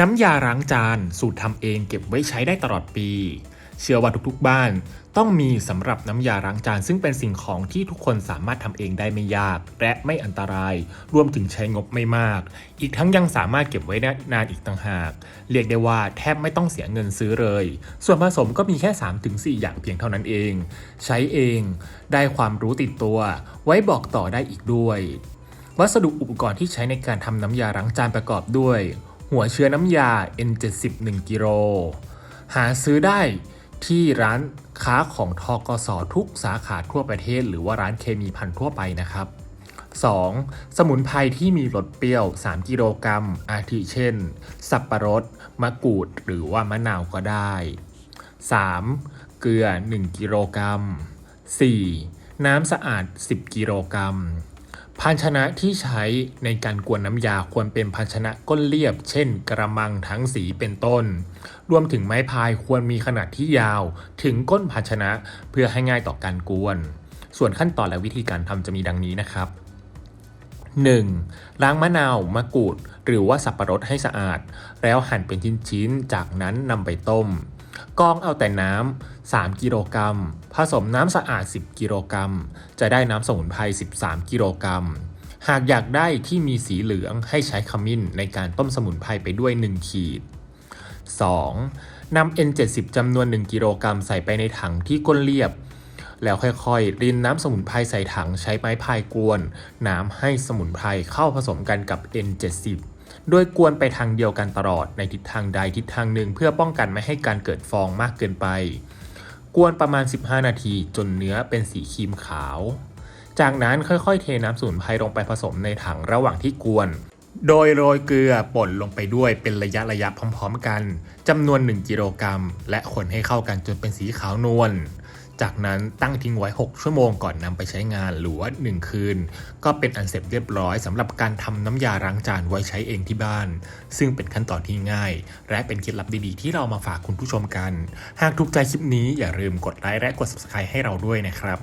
น้ำยาล้างจานสูตรทำเองเก็บไว้ใช้ได้ตลอดปี เชื่อว่าทุกๆบ้านต้องมีสำหรับน้ำยาล้างจานซึ่งเป็นสิ่งของที่ทุกคนสามารถทำเองได้ไม่ยาก และไม่อันตราย รวมถึงใช้งบไม่มาก อีกทั้งยังสามารถเก็บไว้นานอีกต่างหาก เรียกได้ว่าแทบไม่ต้องเสียเงินซื้อเลย ส่วนผสมก็มีแค่ 3-4 อย่างเพียงเท่านั้นเอง ใช้เอง ได้ความรู้ติดตัว ไว้บอกต่อได้อีกด้วย วัสดุอุปกรณ์ที่ใช้ในการทำน้ำยาล้างจานประกอบด้วย หัวเชื้อน้ำยา N70 1กิโล หาซื้อได้ที่ร้านค้าของทกสทุกสาขาทั่วประเทศ หรือว่าร้านเคมีพันทั่วไปนะครับ 2. สมุนไพรที่มีรสเปรี้ยว 3 กิโลกรัม อาทิเช่น สับประรด มะกรูด หรือว่ามะนาวก็ได้ 3. เกลือ 1 กิโลกรัม 4. น้ำสะอาด 10 กิโลกรัม ภาชนะที่ใช้ในการกวนน้ำยาควรเป็นภาชนะก้นเรียบ เช่น กระมังทั้งสีเป็นต้น รวมถึงไม้พายควรมีขนาดที่ยาวถึงก้นภาชนะเพื่อให้ง่ายต่อการกวน ส่วนขั้นตอนและวิธีการทำจะมีดังนี้นะครับ 1. ล้างมะนาวมะกรูด หรือว่าสับปะรดให้สะอาด แล้วหั่นเป็นชิ้นๆ จากนั้นนำไปต้ม กองเอาแต่น้ำ 3 กิโลกรัม ผสมน้ำสะอาด 10 กิโลกรัม จะได้น้ำสมุนไพร 13 กิโลกรัม หากอยากได้ที่มีสีเหลืองให้ใช้ขมิ้นในการต้มสมุนไพรไปด้วย 1 ขีด 2. นำ N70 จำนวน 1 กิโลกรัมใส่ไปในถังที่ก้นเรียบ แล้วค่อยๆรินน้ำสมุนไพรใส่ถังใช้ไม้พายกวน น้ำให้สมุนไพรเข้าผสมกันกับ N70 โดยกวนไปทางเดียวกันตลอดในทิศทางใดทิศทางหนึ่ง เพื่อป้องกันไม่ให้การเกิดฟองมากเกินไป กวนประมาณ 15 นาทีจนเนื้อเป็นสีครีมขาว จากนั้นค่อยๆ เทน้ำสมุนไพรลงไปผสมในถังระหว่างที่กวน โดยโรยเกลือป่นลงไปด้วยเป็นระยะระยะพร้อม ๆ กันจำนวน 1 กิโลกรัมและคนให้เข้ากันจนเป็นสีขาวนวล จากนั้นตั้งทิ้งไว้ 6 ชั่วโมงก่อนนำไปใช้งานหรือว่า 1 คืน ก็เป็นอันเสร็จเรียบร้อยสำหรับการทำน้ำยาล้างจานไว้ใช้เองที่บ้าน ซึ่งเป็นขั้นตอนที่ง่าย และเป็นเคล็ดลับดีๆ ที่เรามาฝากคุณผู้ชมกัน หากถูกใจคลิปนี้อย่าลืมกดไลค์และกด subscribe ให้เราด้วยนะครับ